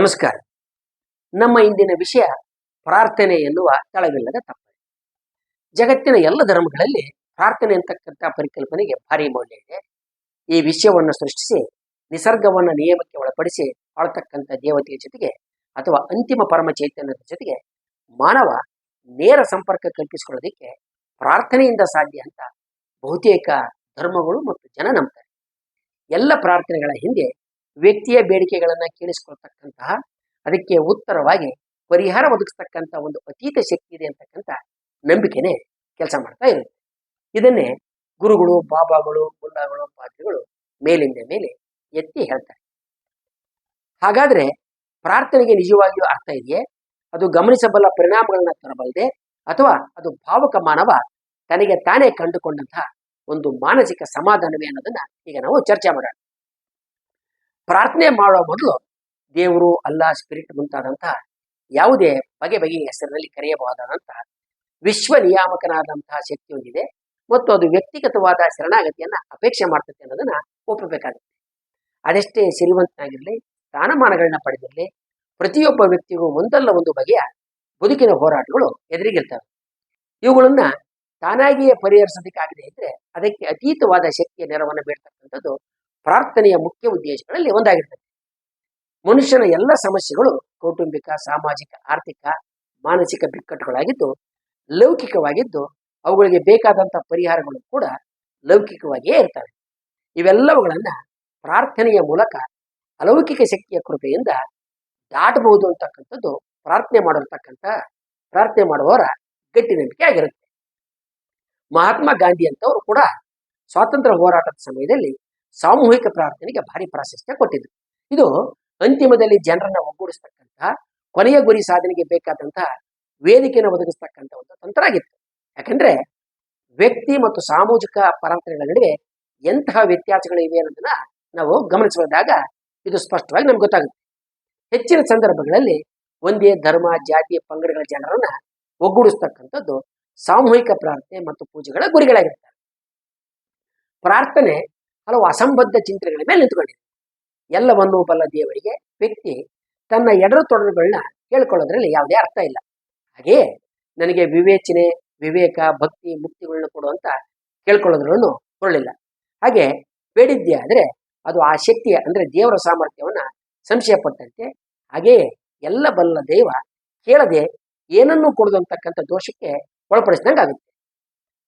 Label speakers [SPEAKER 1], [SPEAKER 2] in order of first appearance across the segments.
[SPEAKER 1] ನಮಸ್ಕಾರ. ನಮ್ಮ ಇಂದಿನ ವಿಷಯ ಪ್ರಾರ್ಥನೆ ಎನ್ನುವ ತಳವಿಲ್ಲದ ತಪ್ಪ. ಜಗತ್ತಿನ ಎಲ್ಲ ಧರ್ಮಗಳಲ್ಲಿ ಪ್ರಾರ್ಥನೆ ಅಂತಕ್ಕಂಥ ಪರಿಕಲ್ಪನೆಗೆ ಭಾರಿ ಮೌಲ್ಯ ಇದೆ. ಈ ವಿಷಯವನ್ನು ಸೃಷ್ಟಿಸಿ, ನಿಸರ್ಗವನ್ನು ನಿಯಮಕ್ಕೆ ಒಳಪಡಿಸಿ ಆಳ್ತಕ್ಕಂಥ ದೇವತೆಯ ಜೊತೆಗೆ ಅಥವಾ ಅಂತಿಮ ಪರಮ ಚೈತನ್ಯದ ಜೊತೆಗೆ ಮಾನವ ನೇರ ಸಂಪರ್ಕ ಕಲ್ಪಿಸಿಕೊಳ್ಳೋದಕ್ಕೆ ಪ್ರಾರ್ಥನೆಯಿಂದ ಸಾಧ್ಯ ಅಂತ ಬಹುತೇಕ ಧರ್ಮಗಳು ಮತ್ತು ಜನ ನಂಬ್ತಾರೆ. ಎಲ್ಲ ಪ್ರಾರ್ಥನೆಗಳ ಹಿಂದೆ ವ್ಯಕ್ತಿಯ ಬೇಡಿಕೆಗಳನ್ನ ಕೇಳಿಸ್ಕೊಳ್ತಕ್ಕಂತಹ ಅದಕ್ಕೆ ಉತ್ತರವಾಗಿ ಪರಿಹಾರ ಒದಗಿಸ್ತಕ್ಕಂಥ ಒಂದು ಅತೀತ ಶಕ್ತಿ ಇದೆ ಅಂತಕ್ಕಂಥ ನಂಬಿಕೆನೆ ಕೆಲಸ ಮಾಡ್ತಾ ಇರುತ್ತೆ. ಇದನ್ನೇ ಗುರುಗಳು, ಬಾಬಾಗಳು, ಗುಂಡಾಗಳು ಪಾತ್ರಗಳು ಮೇಲಿಂದ ಮೇಲೆ ಎತ್ತಿ ಹೇಳ್ತಾರೆ. ಹಾಗಾದ್ರೆ ಪ್ರಾರ್ಥನೆಗೆ ನಿಜವಾಗಿಯೂ ಅರ್ಥ ಇದೆಯೇ? ಅದು ಗಮನಿಸಬಲ್ಲ ಪರಿಣಾಮಗಳನ್ನ ತರಬಲ್ಲದೆ ಅಥವಾ ಅದು ಭಾವಕ ಮಾನವ ತನಗೆ ತಾನೇ ಕಂಡುಕೊಂಡಂತಹ ಒಂದು ಮಾನಸಿಕ ಸಮಾಧಾನವೇ ಅನ್ನೋದನ್ನ ಈಗ ನಾವು ಚರ್ಚೆ ಮಾಡೋಣ. ಪ್ರಾರ್ಥನೆ ಮಾಡುವ ಮೊದಲು ದೇವರು ಅಲ್ಲ ಸ್ಪಿರಿಟ್ ಮುಂತಾದಂತಹ ಯಾವುದೇ ಬಗೆ ಬಗೆಯ ಹೆಸರಿನಲ್ಲಿ ಕರೆಯಬಹುದಾದಂತಹ ವಿಶ್ವ ನಿಯಾಮಕನಾದಂತಹ ಶಕ್ತಿ ಹೊಂದಿದೆ. ಮತ್ತು ಅದು ವ್ಯಕ್ತಿಗತವಾದ ಶರಣಾಗತಿಯನ್ನ ಅಪೇಕ್ಷೆ ಮಾಡ್ತದೆ ಅನ್ನೋದನ್ನ ಒಪ್ಪಬೇಕಾಗುತ್ತೆ. ಅದೆಷ್ಟೇ ಸಿರಿವಂತನಾಗಿರಲಿ ಸ್ಥಾನಮಾನಗಳನ್ನ ಪಡೆದಿರಲಿ, ಪ್ರತಿಯೊಬ್ಬ ವ್ಯಕ್ತಿಗೂ ಒಂದಲ್ಲ ಒಂದು ಬಗೆಯ ಬದುಕಿನ ಹೋರಾಟಗಳು ಎದುರಿಗಿರ್ತವೆ. ಇವುಗಳನ್ನ ತಾನಾಗಿಯೇ ಪರಿಹರಿಸೋದಕ್ಕಾಗದೇ ಇದ್ರೆ ಅದಕ್ಕೆ ಅತೀತವಾದ ಶಕ್ತಿಯ ನೆರವನ್ನು ಬೇಡ್ತಕ್ಕಂಥದ್ದು ಪ್ರಾರ್ಥನೆಯ ಮುಖ್ಯ ಉದ್ದೇಶಗಳಲ್ಲಿ ಒಂದಾಗಿರ್ತದೆ. ಮನುಷ್ಯನ ಎಲ್ಲ ಸಮಸ್ಯೆಗಳು ಕೌಟುಂಬಿಕ, ಸಾಮಾಜಿಕ, ಆರ್ಥಿಕ, ಮಾನಸಿಕ ಬಿಕ್ಕಟ್ಟುಗಳಾಗಿದ್ದು, ಲೌಕಿಕವಾಗಿದ್ದು, ಅವುಗಳಿಗೆ ಬೇಕಾದಂಥ ಪರಿಹಾರಗಳು ಕೂಡ ಲೌಕಿಕವಾಗಿಯೇ ಇರ್ತವೆ. ಇವೆಲ್ಲವುಗಳನ್ನ ಪ್ರಾರ್ಥನೆಯ ಮೂಲಕ, ಅಲೌಕಿಕ ಶಕ್ತಿಯ ಕೃಪೆಯಿಂದ ದಾಟಬಹುದು ಅಂತಕ್ಕಂಥದ್ದು ಪ್ರಾರ್ಥನೆ ಮಾಡಿರ್ತಕ್ಕಂಥ, ಪ್ರಾರ್ಥನೆ ಮಾಡುವವರ ಗಟ್ಟಿ ನಂಬಿಕೆ ಆಗಿರುತ್ತೆ. ಮಹಾತ್ಮ ಗಾಂಧಿ ಅಂತವರು ಕೂಡ ಸ್ವಾತಂತ್ರ್ಯ ಹೋರಾಟದ ಸಮಯದಲ್ಲಿ ಸಾಮೂಹಿಕ ಪ್ರಾರ್ಥನೆಗೆ ಭಾರಿ ಪ್ರಾಶಸ್ತ್ಯ ಕೊಟ್ಟಿದ್ರು. ಇದು ಅಂತಿಮದಲ್ಲಿ ಜನರನ್ನ ಒಗ್ಗೂಡಿಸ್ತಕ್ಕಂಥ, ಕೊನೆಯ ಗುರಿ ಸಾಧನೆಗೆ ಬೇಕಾದಂತಹ ವೇದಿಕೆಯನ್ನು ಒದಗಿಸ್ತಕ್ಕಂಥ ಒಂದು ತಂತ್ರ ಆಗಿತ್ತು. ಯಾಕಂದ್ರೆ ವ್ಯಕ್ತಿ ಮತ್ತು ಸಾಮೂಹಿಕ ಪ್ರಾರ್ಥನೆಗಳ ನಡುವೆ ಎಂತಹ ವ್ಯತ್ಯಾಸಗಳಿವೆ ಅನ್ನೋದನ್ನ ನಾವು ಗಮನಿಸಿದಾಗ ಇದು ಸ್ಪಷ್ಟವಾಗಿ ನಮ್ಗೆ ಗೊತ್ತಾಗುತ್ತೆ. ಹೆಚ್ಚಿನ ಸಂದರ್ಭಗಳಲ್ಲಿ ಒಂದೇ ಧರ್ಮ, ಜಾತಿ, ಪಂಗಡಗಳ ಜನರನ್ನ ಒಗ್ಗೂಡಿಸ್ತಕ್ಕಂಥದ್ದು ಸಾಮೂಹಿಕ ಪ್ರಾರ್ಥನೆ ಮತ್ತು ಪೂಜೆಗಳ ಗುರಿಗಳಾಗಿರ್ತವೆ ಪ್ರಾರ್ಥನೆ ಹಲವು ಅಸಂಬದ್ಧ ಚಿಂತನೆಗಳ ಮೇಲೆ ನಿಂತುಕೊಂಡಿದೆ ಎಲ್ಲವನ್ನೂ ಬಲ್ಲ ದೇವರಿಗೆ, ವ್ಯಕ್ತಿ ತನ್ನ ಎಡರು ತೊಡರುಗಳನ್ನ ಕೇಳ್ಕೊಳ್ಳೋದ್ರಲ್ಲಿ ಯಾವುದೇ ಅರ್ಥ ಇಲ್ಲ. ಹಾಗೆಯೇ ನನಗೆ ವಿವೇಚನೆ, ವಿವೇಕ, ಭಕ್ತಿ ಮುಕ್ತಿಗಳನ್ನ ಕೊಡುವಂತ ಕೇಳ್ಕೊಳ್ಳೋದ್ರಲ್ಲೂ ಹೊರಳಿಲ್ಲ ಹಾಗೆ ಬೇಡಿದ್ದೆ ಆದರೆ ಅದು ಆ ಶಕ್ತಿಯ ಅಂದ್ರೆ ದೇವರ ಸಾಮರ್ಥ್ಯವನ್ನ ಸಂಶಯ ಪಟ್ಟಂತೆ ಹಾಗೆಯೇ ಎಲ್ಲ ಬಲ್ಲ ದೈವ ಕೇಳದೆ ಏನನ್ನೂ ಕೊಡದಂತಕ್ಕಂಥ ದೋಷಕ್ಕೆ ಒಳಪಡಿಸಿದಂಗೆ ಆಗುತ್ತೆ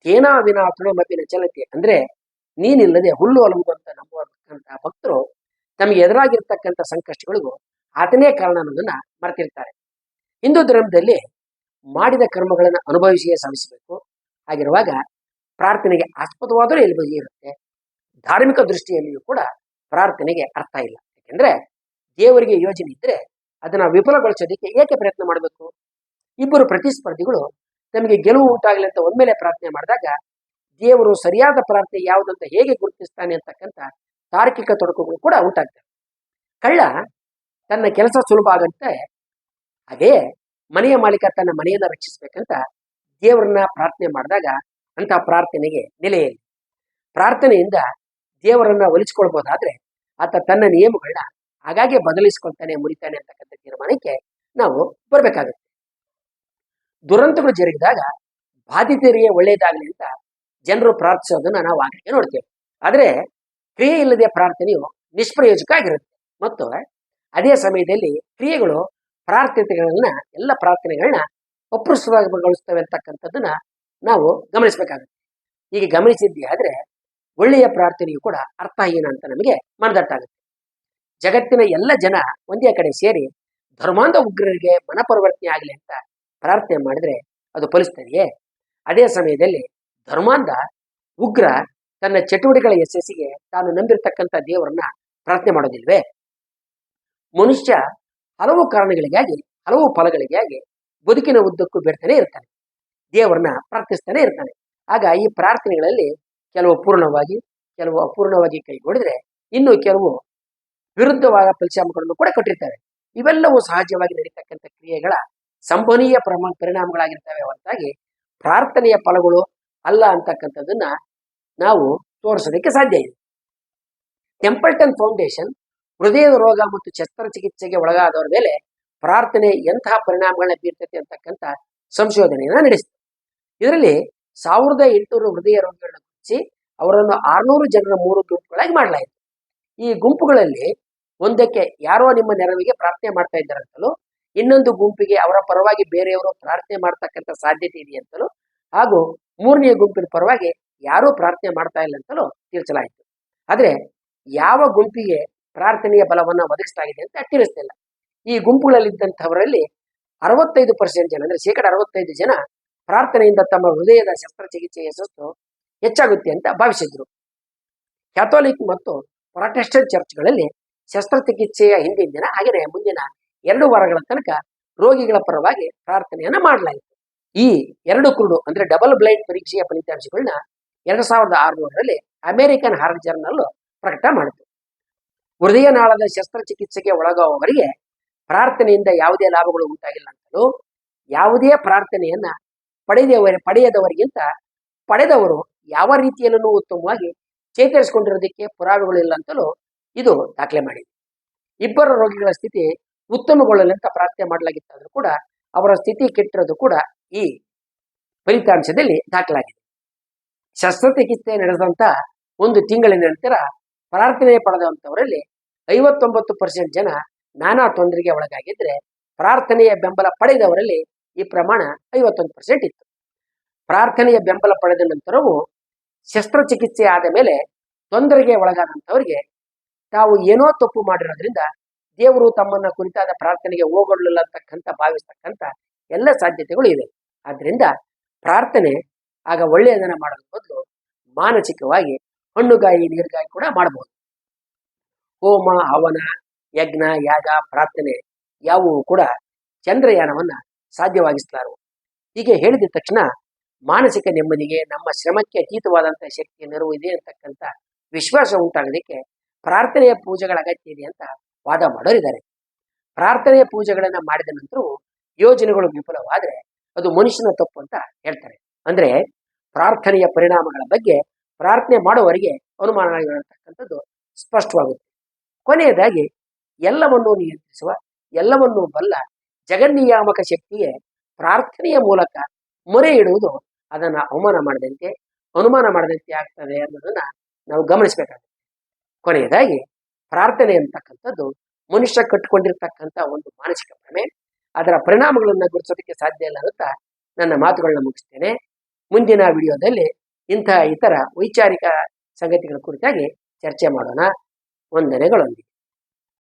[SPEAKER 1] ತೇನಾ ವಿನಾ ತುಳುಮಬ್ಬಿನ ಚಲತೆ ಅಂದ್ರೆ ನೀನಿಲ್ಲದೆ ಹುಲ್ಲು ಅಲುವುದು ಅಂತ ನಂಬುವಂತ ಭಕ್ತರು ತಮಗೆ ಎದುರಾಗಿರ್ತಕ್ಕಂಥ ಸಂಕಷ್ಟಗಳಿಗೂ ಆತನೇ ಕಾರಣ ಅನ್ನೋದನ್ನ ಮರೆತಿರ್ತಾರೆ. ಹಿಂದೂ ಧರ್ಮದಲ್ಲಿ ಮಾಡಿದ ಕರ್ಮಗಳನ್ನು ಅನುಭವಿಸಿಯೇ ಸಾಧಿಸಬೇಕು. ಹಾಗಿರುವಾಗ ಪ್ರಾರ್ಥನೆಗೆ ಆಸ್ಪದವಾದರೂ ಎಲ್ಲಿ ಇರುತ್ತೆ? ಧಾರ್ಮಿಕ ದೃಷ್ಟಿಯಲ್ಲಿಯೂ ಕೂಡ ಪ್ರಾರ್ಥನೆಗೆ ಅರ್ಥ ಇಲ್ಲ. ಯಾಕೆಂದ್ರೆ ದೇವರಿಗೆ ಯೋಜನೆ ಇದ್ದರೆ ಅದನ್ನ ವಿಫಲಗೊಳಿಸೋದಕ್ಕೆ ಏಕೆ ಪ್ರಯತ್ನ ಮಾಡಬೇಕು? ಇಬ್ಬರು ಪ್ರತಿಸ್ಪರ್ಧಿಗಳು ತಮಗೆ ಗೆಲುವು ಉಂಟಾಗಲಿ ಅಂತ ಒಮ್ಮೆಲೆ ಪ್ರಾರ್ಥನೆ ಮಾಡಿದಾಗ ದೇವರು ಸರಿಯಾದ ಪ್ರಾರ್ಥನೆ ಯಾವುದಂತ ಹೇಗೆ ಗುರುತಿಸ್ತಾನೆ ಅಂತಕ್ಕಂಥ ತಾರ್ಕಿಕ ತೊಡಕುಗಳು ಕೂಡ ಉಂಟಾಗ್ತವೆ ಕಳ್ಳ ತನ್ನ ಕೆಲಸ ಸುಲಭ ಆಗಂತೆ ಹಾಗೆಯೇ ಮನೆಯ ಮಾಲೀಕ ತನ್ನ ಮನೆಯನ್ನ ರಕ್ಷಿಸಬೇಕಂತ ದೇವರನ್ನ ಪ್ರಾರ್ಥನೆ ಮಾಡಿದಾಗ ಅಂತ ಪ್ರಾರ್ಥನೆಗೆ ನೆಲೆಯಲ್ಲಿ ಪ್ರಾರ್ಥನೆಯಿಂದ ದೇವರನ್ನ ಒಲಿಸ್ಕೊಳ್ಬೋದಾದ್ರೆ ಆತ ತನ್ನ ನಿಯಮಗಳನ್ನ ಹಾಗಾಗಿ ಬದಲಿಸ್ಕೊಳ್ತಾನೆ, ಮುರಿತಾನೆ ಅಂತಕ್ಕಂಥ ತೀರ್ಮಾನಕ್ಕೆ ನಾವು ಬರಬೇಕಾಗುತ್ತೆ. ದುರಂತಗಳು ಜರುಗಿದಾಗ ಬಾಧಿತರಿಗೆ ಒಳ್ಳೆಯದಾಗಲಿ ಅಂತ ಜನರು ಪ್ರಾರ್ಥಿಸೋದನ್ನ ನಾವು ಆಗಲಿಕ್ಕೆ ನೋಡ್ತೇವೆ. ಆದರೆ ಕ್ರಿಯೆ ಇಲ್ಲದೆ ಪ್ರಾರ್ಥನೆಯು ನಿಷ್ಪ್ರಯೋಜಕ ಆಗಿರುತ್ತೆ ಮತ್ತು ಅದೇ ಸಮಯದಲ್ಲಿ ಕ್ರಿಯೆಗಳು ಪ್ರಾರ್ಥನೆಗಳನ್ನ ಎಲ್ಲ ಪ್ರಾರ್ಥನೆಗಳನ್ನ ಅಪ್ರಸ್ತುತಗೊಳಿಸ್ತವೆ ಅಂತಕ್ಕಂಥದ್ದನ್ನ ನಾವು ಗಮನಿಸಬೇಕಾಗುತ್ತೆ. ಹೀಗೆ ಗಮನಿಸಿದ್ದೆ ಆದರೆ ಒಳ್ಳೆಯ ಪ್ರಾರ್ಥನೆಯು ಕೂಡ ಅರ್ಥ ಅರ್ಥಹೀನ ಅಂತ ನಮಗೆ ಮನದಟ್ಟಾಗುತ್ತೆ ಜಗತ್ತಿನ ಎಲ್ಲ ಜನ ಒಂದೇ ಕಡೆ ಸೇರಿ ಧರ್ಮಾಂಧ ಉಗ್ರರಿಗೆ ಮನಪರಿವರ್ತನೆ ಆಗಲಿ ಅಂತ ಪ್ರಾರ್ಥನೆ ಮಾಡಿದ್ರೆ ಅದು ಫಲಿಸ್ತದೆಯೇ? ಅದೇ ಸಮಯದಲ್ಲಿ ಧರ್ಮಾಂಧ ಉಗ್ರ ತನ್ನ ಚಟುವಟಿಕೆಗಳ ಯಶಸ್ಸಿಗೆ ತಾನು ನಂಬಿರತಕ್ಕಂಥ ದೇವರನ್ನ ಪ್ರಾರ್ಥನೆ ಮಾಡೋದಿಲ್ವೇ? ಮನುಷ್ಯ ಹಲವು ಕಾರಣಗಳಿಗಾಗಿ, ಹಲವು ಫಲಗಳಿಗಾಗಿ ಬದುಕಿನ ಉದ್ದಕ್ಕೂ ಬೇಡ್ತಾನೆ ಇರ್ತಾನೆ. ದೇವರನ್ನ ಪ್ರಾರ್ಥಿಸ್ತಾನೆ ಇರ್ತಾನೆ. ಆಗ ಈ ಪ್ರಾರ್ಥನೆಗಳಲ್ಲಿ ಕೆಲವು ಪೂರ್ಣವಾಗಿ ಕೆಲವು ಅಪೂರ್ಣವಾಗಿ ಕೈಗೊಂಡಿದ್ರೆ ಇನ್ನು ಕೆಲವು ವಿರುದ್ಧವಾದ ಫಲಿತಾಂಶಗಳನ್ನು ಕೂಡ ಕೊಟ್ಟಿರ್ತವೆ ಇವೆಲ್ಲವೂ ಸಹಜವಾಗಿ ನಡೀತಕ್ಕಂಥ ಕ್ರಿಯೆಗಳ ಸಂಭವನೀಯ ಪ್ರಮ ಪರಿಣಾಮಗಳಾಗಿರ್ತವೆ ಹೊರತಾಗಿ ಪ್ರಾರ್ಥನೆಯ ಫಲಗಳು ಅಲ್ಲ ಅಂತಕ್ಕಂಥದ್ದನ್ನ ನಾವು ತೋರಿಸೋದಕ್ಕೆ ಸಾಧ್ಯ ಇದೆ. ಟೆಂಪಲ್ಟನ್ ಫೌಂಡೇಶನ್ ಹೃದಯದ ರೋಗ ಮತ್ತು ಶಸ್ತ್ರಚಿಕಿತ್ಸೆಗೆ ಒಳಗಾದವರ ಮೇಲೆ ಪ್ರಾರ್ಥನೆ ಎಂತಹ ಪರಿಣಾಮಗಳನ್ನ ಬೀರ್ತೈತೆ ಅಂತಕ್ಕಂಥ ಸಂಶೋಧನೆಯನ್ನ ನಡೆಸಿತು ಇದರಲ್ಲಿ ಸಾವಿರದ ಎಂಟುನೂರು ಹೃದಯ ರೋಗಿಗಳನ್ನ ಗುರುತಿಸಿ ಅವರನ್ನು ಆರ್ನೂರು ಜನರ ಮೂರು ಗುಂಪುಗಳಾಗಿ ಮಾಡಲಾಯಿತು. ಈ ಗುಂಪುಗಳಲ್ಲಿ ಒಂದಕ್ಕೆ ಯಾರೋ ನಿಮ್ಮ ನೆರವಿಗೆ ಪ್ರಾರ್ಥನೆ ಮಾಡ್ತಾ ಇದ್ದಾರಂತಲೂ, ಇನ್ನೊಂದು ಗುಂಪಿಗೆ ಅವರ ಪರವಾಗಿ ಬೇರೆಯವರು ಪ್ರಾರ್ಥನೆ ಮಾಡ್ತಕ್ಕಂಥ ಸಾಧ್ಯತೆ ಇದೆ ಅಂತಲೂ ಹಾಗೂ ಮೂರನೆಯ ಗುಂಪಿನ ಪರವಾಗಿ ಯಾರೂ ಪ್ರಾರ್ಥನೆ ಮಾಡ್ತಾ ಇಲ್ಲ ಅಂತಲೂ ತಿಳಿಸಲಾಯಿತು. ಆದ್ರೆ ಯಾವ ಗುಂಪಿಗೆ ಪ್ರಾರ್ಥನೆಯ ಬಲವನ್ನ ಇದೆ ಅಂತ ತಿಳಿಸ್ತಿಲ್ಲ ಈ ಗುಂಪುಗಳಲ್ಲಿದ್ದಂಥವರಲ್ಲಿ ಅರವತ್ತೈದು ಪರ್ಸೆಂಟ್ ಜನ, ಅಂದ್ರೆ ಶೇಕಡ ಅರವತ್ತೈದು ಜನ ಪ್ರಾರ್ಥನೆಯಿಂದ ತಮ್ಮ ಹೃದಯದ ಶಸ್ತ್ರಚಿಕಿತ್ಸೆ ಯಶಸ್ಸು ಹೆಚ್ಚಾಗುತ್ತೆ ಅಂತ ಭಾವಿಸಿದ್ರು. ಕ್ಯಾಥೋಲಿಕ್ ಮತ್ತು ಪ್ರೊಟೆಸ್ಟೆಂಟ್ ಚರ್ಚ್ಗಳಲ್ಲಿ ಶಸ್ತ್ರಚಿಕಿತ್ಸೆಯ ಹಿಂದಿನ ದಿನ ಹಾಗೆಯೇ ಮುಂದಿನ ಎರಡು ವಾರಗಳ ತನಕ ರೋಗಿಗಳ ಪರವಾಗಿ ಪ್ರಾರ್ಥನೆಯನ್ನ ಮಾಡಲಾಯಿತು. ಈ ಎರಡು ಕುರುಡು ಅಂದ್ರೆ ಡಬಲ್ ಬ್ಲೈಂಡ್ ಪರೀಕ್ಷೆಯ ಫಲಿತಾಂಶಗಳನ್ನ ಎರಡ್ ಸಾವಿರದ ಆರುನೂರರಲ್ಲಿ ಅಮೆರಿಕನ್ ಹಾರ್ಟ್ ಜರ್ನಲ್ ಪ್ರಕಟ ಮಾಡಿತು. ಹೃದಯ ನಾಳದ ಶಸ್ತ್ರಚಿಕಿತ್ಸೆಗೆ ಒಳಗಾಗುವವರಿಗೆ ಪ್ರಾರ್ಥನೆಯಿಂದ ಯಾವುದೇ ಲಾಭಗಳು ಉಂಟಾಗಿಲ್ಲ ಅಂತಲೂ, ಯಾವುದೇ ಪ್ರಾರ್ಥನೆಯನ್ನ ಪಡೆದವರ, ಪಡೆಯದವರಿಗಿಂತ ಪಡೆದವರು ಯಾವ ರೀತಿಯಲ್ಲೂ ಉತ್ತಮವಾಗಿ ಚೇತರಿಸಿಕೊಂಡಿರೋದಕ್ಕೆ ಪುರಾವೆಗಳಿಲ್ಲ ಅಂತಲೂ ಇದು ದಾಖಲೆ ಮಾಡಿದೆ. ಇಬ್ಬರು ರೋಗಿಗಳ ಸ್ಥಿತಿ ಉತ್ತಮಗೊಳ್ಳಲಿ ಅಂತ ಪ್ರಾರ್ಥನೆ ಮಾಡಲಾಗಿತ್ತಾದ್ರೂ ಕೂಡ ಅವರ ಸ್ಥಿತಿ ಕೆಟ್ಟಿರೋದು ಕೂಡ ಈ ಫಲಿತಾಂಶದಲ್ಲಿ ದಾಖಲಾಗಿದೆ. ಶಸ್ತ್ರಚಿಕಿತ್ಸೆ ನಡೆದಂತ ಒಂದು ತಿಂಗಳಿನ ನಂತರ ಪ್ರಾರ್ಥನೆ ಪಡೆದಂತವರಲ್ಲಿ ಐವತ್ತೊಂಬತ್ತು ಪರ್ಸೆಂಟ್ ಜನ ನಾನಾ ತೊಂದರೆಗೆ ಒಳಗಾಗಿದ್ರೆ ಪ್ರಾರ್ಥನೆಯ ಬೆಂಬಲ ಪಡೆದವರಲ್ಲಿ ಈ ಪ್ರಮಾಣ ಐವತ್ತೊಂದು ಪರ್ಸೆಂಟ್ ಇತ್ತು. ಪ್ರಾರ್ಥನೆಯ ಬೆಂಬಲ ಪಡೆದ ನಂತರವೂ ಶಸ್ತ್ರಚಿಕಿತ್ಸೆ ಆದ ಮೇಲೆ ತೊಂದರೆಗೆ ಒಳಗಾದಂಥವರಿಗೆ ತಾವು ಏನೋ ತಪ್ಪು ಮಾಡಿರೋದ್ರಿಂದ ದೇವರು ತಮ್ಮನ್ನ ಕುರಿತಾದ ಪ್ರಾರ್ಥನೆಗೆ ಹೋಗೊಳ್ಳಲ್ಲ ಅಂತಕ್ಕಂಥ ಭಾವಿಸ್ತಕ್ಕಂಥ ಎಲ್ಲ ಸಾಧ್ಯತೆಗಳು ಇವೆ. ಆದ್ರಿಂದ ಪ್ರಾರ್ಥನೆ ಆಗ ಒಳ್ಳೆಯದನ್ನ ಮಾಡೋದ್ರ ಬದಲು ಮಾನಸಿಕವಾಗಿ ಹಣ್ಣುಗಾಯಿ, ನೀರುಗಾಯಿ ಕೂಡ ಮಾಡಬಹುದು ಹೋಮ, ಹವನ, ಯಜ್ಞ, ಯಾಗ, ಪ್ರಾರ್ಥನೆ ಯಾವುವು ಕೂಡ ಚಂದ್ರಯಾನವನ್ನ ಸಾಧ್ಯವಾಗಿಸಲಾರವು ಹೀಗೆ ಹೇಳಿದ ತಕ್ಷಣ ಮಾನಸಿಕ ನೆಮ್ಮದಿಗೆ, ನಮ್ಮ ಶ್ರಮಕ್ಕೆ ಅತೀತವಾದಂತಹ ಶಕ್ತಿ, ನೆರವು ಇದೆ ಅಂತಕ್ಕಂಥ ವಿಶ್ವಾಸ ಉಂಟಾಗೋದಕ್ಕೆ ಪ್ರಾರ್ಥನೆಯ ಪೂಜೆಗಳ ಅಗತ್ಯ ಇದೆ ಅಂತ ವಾದ ಮಾಡೋರಿದ್ದಾರೆ. ಪ್ರಾರ್ಥನೆಯ ಪೂಜೆಗಳನ್ನ ಮಾಡಿದ ನಂತರವೂ ಯೋಜನೆಗಳು ವಿಫಲವಾದ್ರೆ ಅದು ಮನುಷ್ಯನ ತಪ್ಪು ಅಂತ ಹೇಳ್ತಾರೆ. ಅಂದ್ರೆ ಪ್ರಾರ್ಥನೆಯ ಪರಿಣಾಮಗಳ ಬಗ್ಗೆ ಪ್ರಾರ್ಥನೆ ಮಾಡುವವರಿಗೆ ಅನುಮಾನಗಳಿರತಕ್ಕಂಥದ್ದು ಸ್ಪಷ್ಟವಾಗುತ್ತೆ. ಕೊನೆಯದಾಗಿ, ಎಲ್ಲವನ್ನೂ ನಿಯಂತ್ರಿಸುವ, ಎಲ್ಲವನ್ನೂ ಬಲ್ಲ ಜಗನ್ನಿಯಾಮಕ ಶಕ್ತಿಯೇ ಪ್ರಾರ್ಥನೆಯ ಮೂಲಕ ಮೊರೆ ಇಡುವುದು ಅದನ್ನು ಅವಮಾನ ಮಾಡದಂತೆ, ಅನುಮಾನ ಮಾಡದಂತೆ ಆಗ್ತದೆ ಅನ್ನೋದನ್ನ ನಾವು ಗಮನಿಸಬೇಕಾಗುತ್ತೆ. ಕೊನೆಯದಾಗಿ, ಪ್ರಾರ್ಥನೆ ಅಂತಕ್ಕಂಥದ್ದು ಮನುಷ್ಯ ಕಟ್ಟಿಕೊಂಡಿರ್ತಕ್ಕಂಥ ಒಂದು ಮಾನಸಿಕ ಭ್ರಮೆ ಅದರ ಪರಿಣಾಮಗಳನ್ನ ಗುರುತಿಸೋದಕ್ಕೆ ಸಾಧ್ಯ ಇಲ್ಲ ಅಂತ ನನ್ನ ಮಾತುಗಳನ್ನ ಮುಗಿಸ್ತೇನೆ. ಮುಂದಿನ ವಿಡಿಯೋದಲ್ಲಿ ಇಂತಹ ಇತರ ವೈಚಾರಿಕ ಸಂಗತಿಗಳ ಕುರಿತಾಗಿ ಚರ್ಚೆ ಮಾಡೋಣ. ವಂದನೆಗಳೊಂದಿಗೆ.